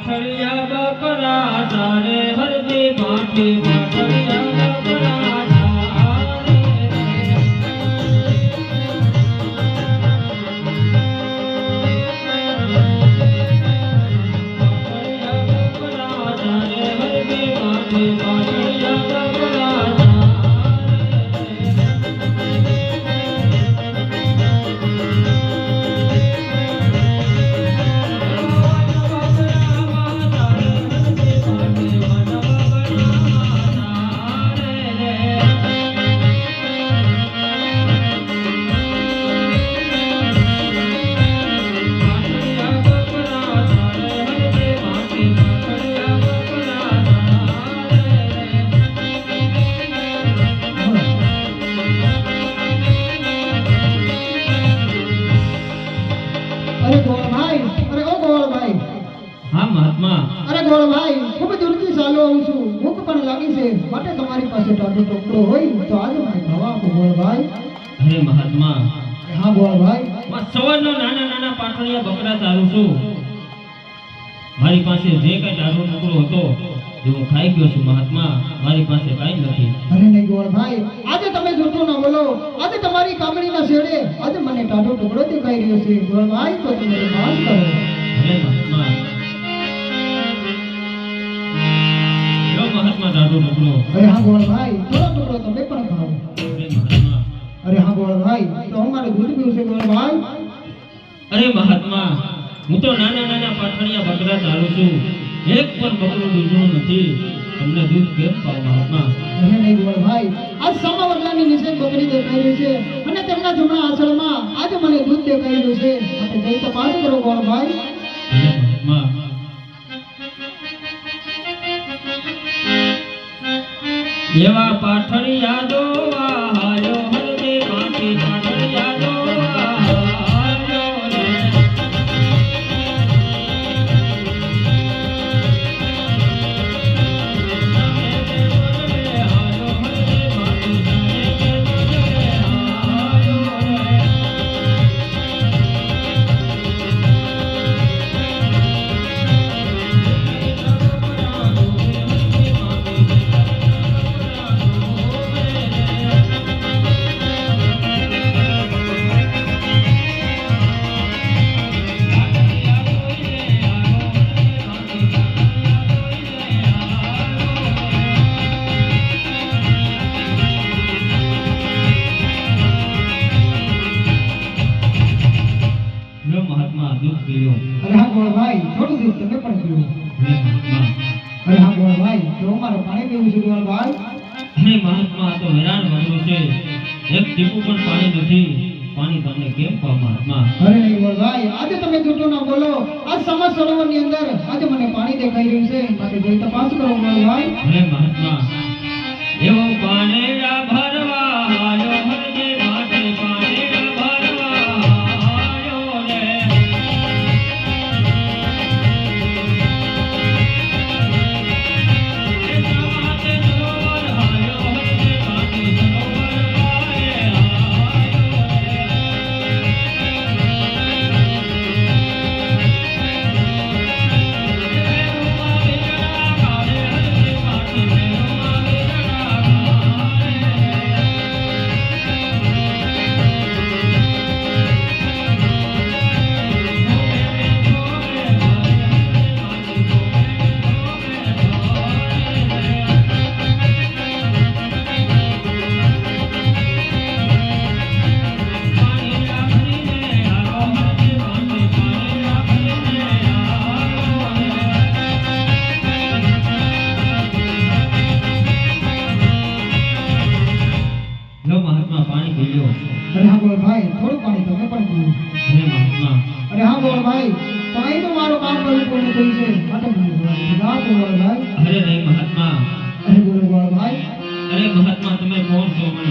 પાછળિયા બકરા તારે હરદી માટી પાછળિયા બકરા તારે પાછળિયા અરે ગોળભાઈ ખૂબ દૂરથી ચાલો આવું છું. ભૂખ પણ લાગી છે. માટે તમારી પાસે ટાઢો ટોકરો હોય તો આજે મારી ભવા આપો ગોળભાઈ અરે મહાત્મા. હા ગોળભાઈ માં સવારનો નાના નાના પાટણિયા બકરા ચારું છું. મારી પાસે જે કઈ ટાઢો ટુકડો હતો જે હું ખાઈ ગયો છું મહાત્મા. મારી પાસે કાંઈ નથી. અરે નહીં ગોળભાઈ આજે તમે જૂઠું ના બોલો. આજે તમારી કામડીના શેડે આજે મને ટાઢો ટુકડો દેખાઈ રહ્યો છે. ગોળભાઈ તો તમે માફ કરો. અરે મહાત્મા. મહાત્મા ટુકડો અરે હા ગોળભાઈ થોડો ટુકડો તમે પણ ખાઓ અરે હા ગોળ ભાઈ તો અમારે દૂધ પીવું છે ગોળભાઈ અરે મહાત્મા હું તો નાના નાના પાટણિયા બકરા ચારું છું. એક પણ બકરું દૂધનું નથી. તમને દૂધ કેમ પાવ મહાત્મા? અરે નહીં ગોળભાઈ આજ સમા વગલાની નીચે બકરી દેખાઈ રહી છે. અને તેમના જમણા આસળમાં આજે મને દૂધ દેખાઈ રહ્યું છે. આપણે જઈ તપાસ કરો ગોળભાઈ અરે એવા પાઠણિયા દો હાલો હરદે માટી પાઠણિયા મહાત્મા અરે હા ગોળભાઈ થોડું દૂધ તમે પણ પીવો અરે હા ગોળભાઈ તો મારો પાણી પીવું છે ગોળભાઈ હે મહાત્મા તો હેરાન બન્યું છે. એક ટીપું પણ પાણી નથી. પાણી તમને કેમ પાવ મહાત્મા? અરે નહીં ગોળભાઈ આજે તમે જૂઠું ના બોલો. આ સમાજ સરોવરની અંદર આજે મને પાણી દેખાઈ રહ્યું છે. માટે જઈ તપાસ કરો ગોળભાઈ અરે મહાત્મા એવો પાણીડા અરે હા ગોળભાઈ તમે તો મારો બાપ બની પૂર્ણ થઈ છે? માટે મને ગોળભાઈ ભાઈ. અરે નહીં મહાત્મા. અરે બોલો ભાઈ. અરે મહાત્મા તમે કોણ છો મને